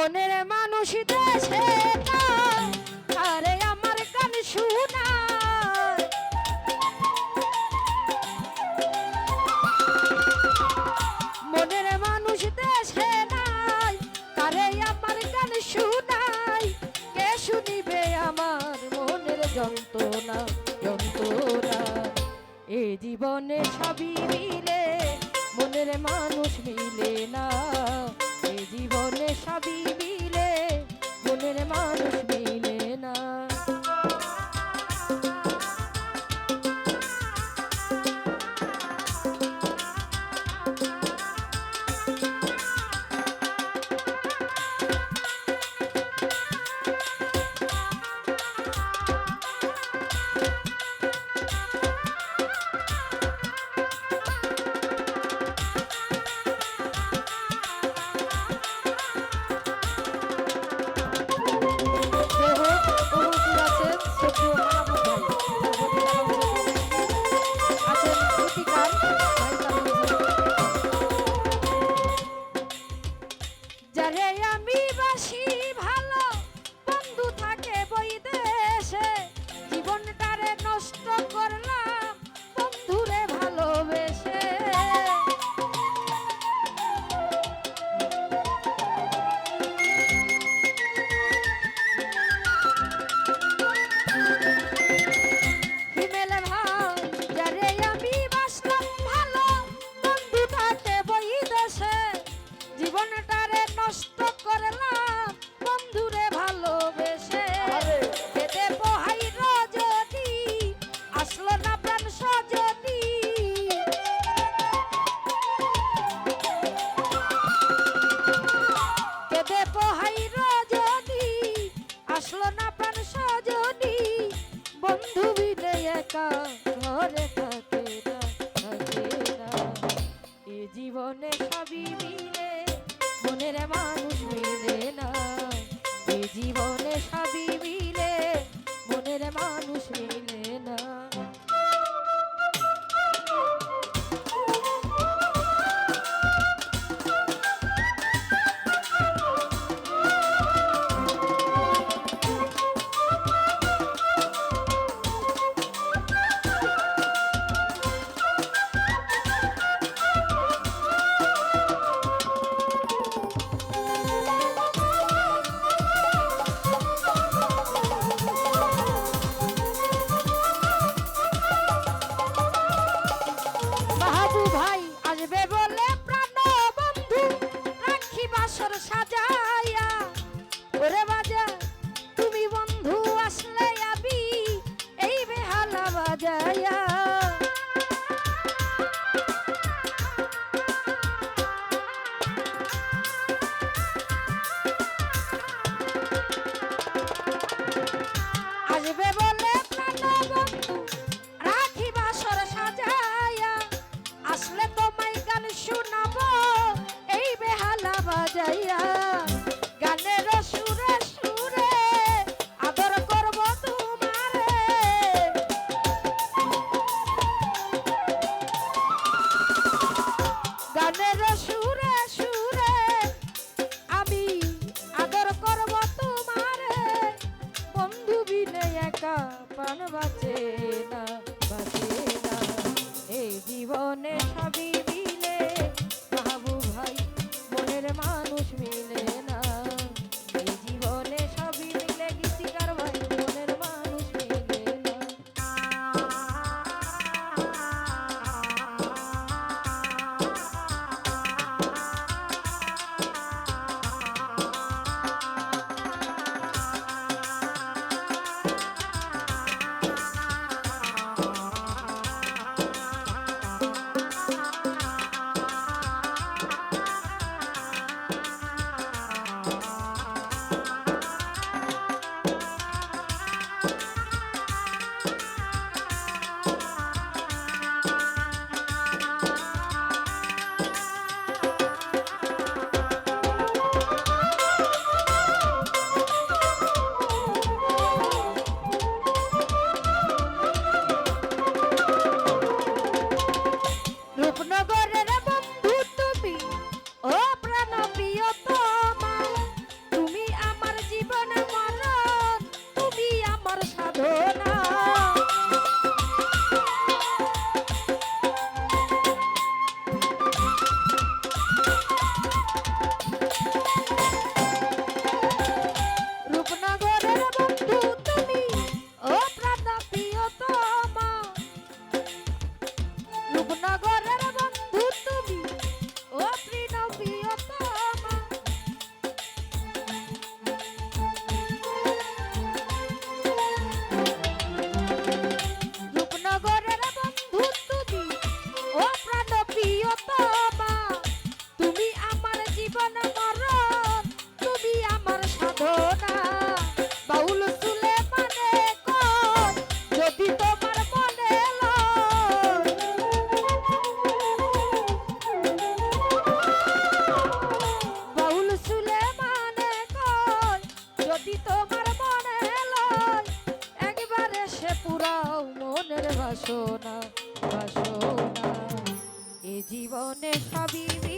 মনের মানুষ দেশে আরে আমার গান শুনায় মনের নাই তারে আমার আমার মনের যন্ত্রণা যন্ত্রণা? এ জীবনে সবই মিলে, মনের মানুষ মিলে না। না প্রাণ সজনী। বন্ধু বিলে একা, ঘরে থাকে না থাকে না। এ জীবনে সবই মিলে, মনের মানুষ মিলে না। এ জীবনে সবই মিলে, মনের মানুষ মিলে সাজাইয়া ওরে জীবনে সবই